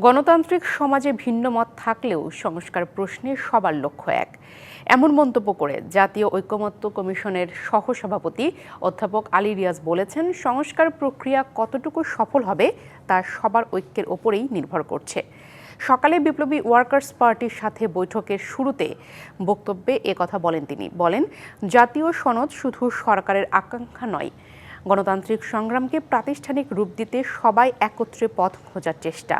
গণতান্ত্রিক সমাজে ভিন্ন মত থাকলেও সংস্কার প্রশ্নে সবার লক্ষ্য এক। এমন মন্তব্য করে জাতীয় ঐকমত্য কমিশনের সহসভাপতি অধ্যাপক আলী রিয়াজ বলেছেন, সংস্কার প্রক্রিয়া কতটুকু সফল হবে তা সবার ঐক্যের ওপরেই নির্ভর করছে। সকালে বিপ্লবী ওয়ার্কার্স পার্টির সাথে বৈঠকের শুরুতে বক্তব্যে কথা বলেন তিনি। বলেন, জাতীয় সনদ শুধু সরকারের আকাঙ্ক্ষা নয় গণতান্ত্রিক সংগ্রামকে প্রাতিষ্ঠানিক রূপ দিতে সবাই একত্রে পথ খোঁজার চেষ্টা।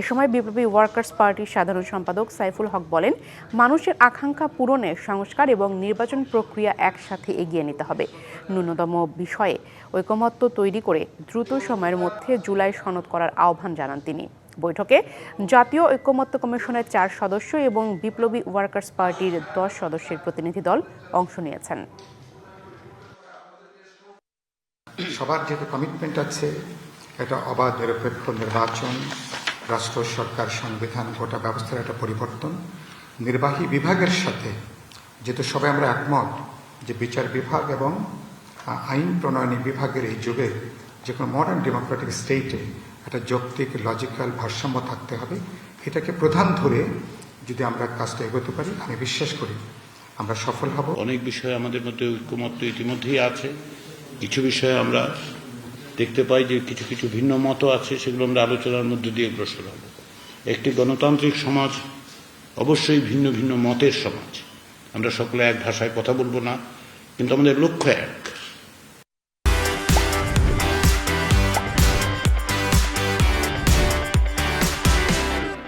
এ সময় বিপ্লবী ওয়ার্কার্স পার্টির সাধারণ সম্পাদক সাইফুল হক বলেন, মানুষের আকাঙ্ক্ষা পূরণে সংস্কার এবং নির্বাচন প্রক্রিয়া একসাথে এগিয়ে নিতে হবে। ন্যূনতম বিষয়ে ঐকমত্য তৈরি করে দ্রুত সময়ের মধ্যে জুলাই সনদ করার আহ্বান জানান তিনি। বৈঠকে জাতীয় ঐকমত্য কমিশনের চার সদস্য এবং বিপ্লবী ওয়ার্কার্স পার্টির দশ সদস্যের প্রতিনিধি দল অংশ নিয়েছেন। সবার যেহেতু কমিটমেন্ট আছে একটা অবাধ, নিরপেক্ষ নির্বাচন, রাষ্ট্র, সরকার, সংবিধান, গোটা ব্যবস্থার একটা পরিবর্তন। নির্বাহী বিভাগের সাথে যেহেতু সবাই আমরা একমত যে বিচার বিভাগ এবং আইন প্রণয়নী বিভাগের এই যুগে যে কোনো মডার্ন ডেমোক্রেটিক স্টেটে একটা যৌক্তিক লজিক্যাল ভারসাম্য থাকতে হবে। এটাকে প্রধান ধরে যদি আমরা কাজটা এগোতে পারি, আমি বিশ্বাস করি আমরা সফল হব। অনেক বিষয়ে আমাদের মধ্যে ঐক্যমত্য ইতিমধ্যেই আছে। কিছু বিষয়ে আমরা দেখতে পাই যে কিছু কিছু ভিন্ন মতও আছে, সেগুলো আমরা আলোচনার মধ্যে দিয়ে অগ্রসর হব। একটি গণতান্ত্রিক সমাজ অবশ্যই ভিন্ন ভিন্ন মতের সমাজ। আমরা সকলে এক ভাষায় কথা বলব না, কিন্তু আমাদের লক্ষ্য এক।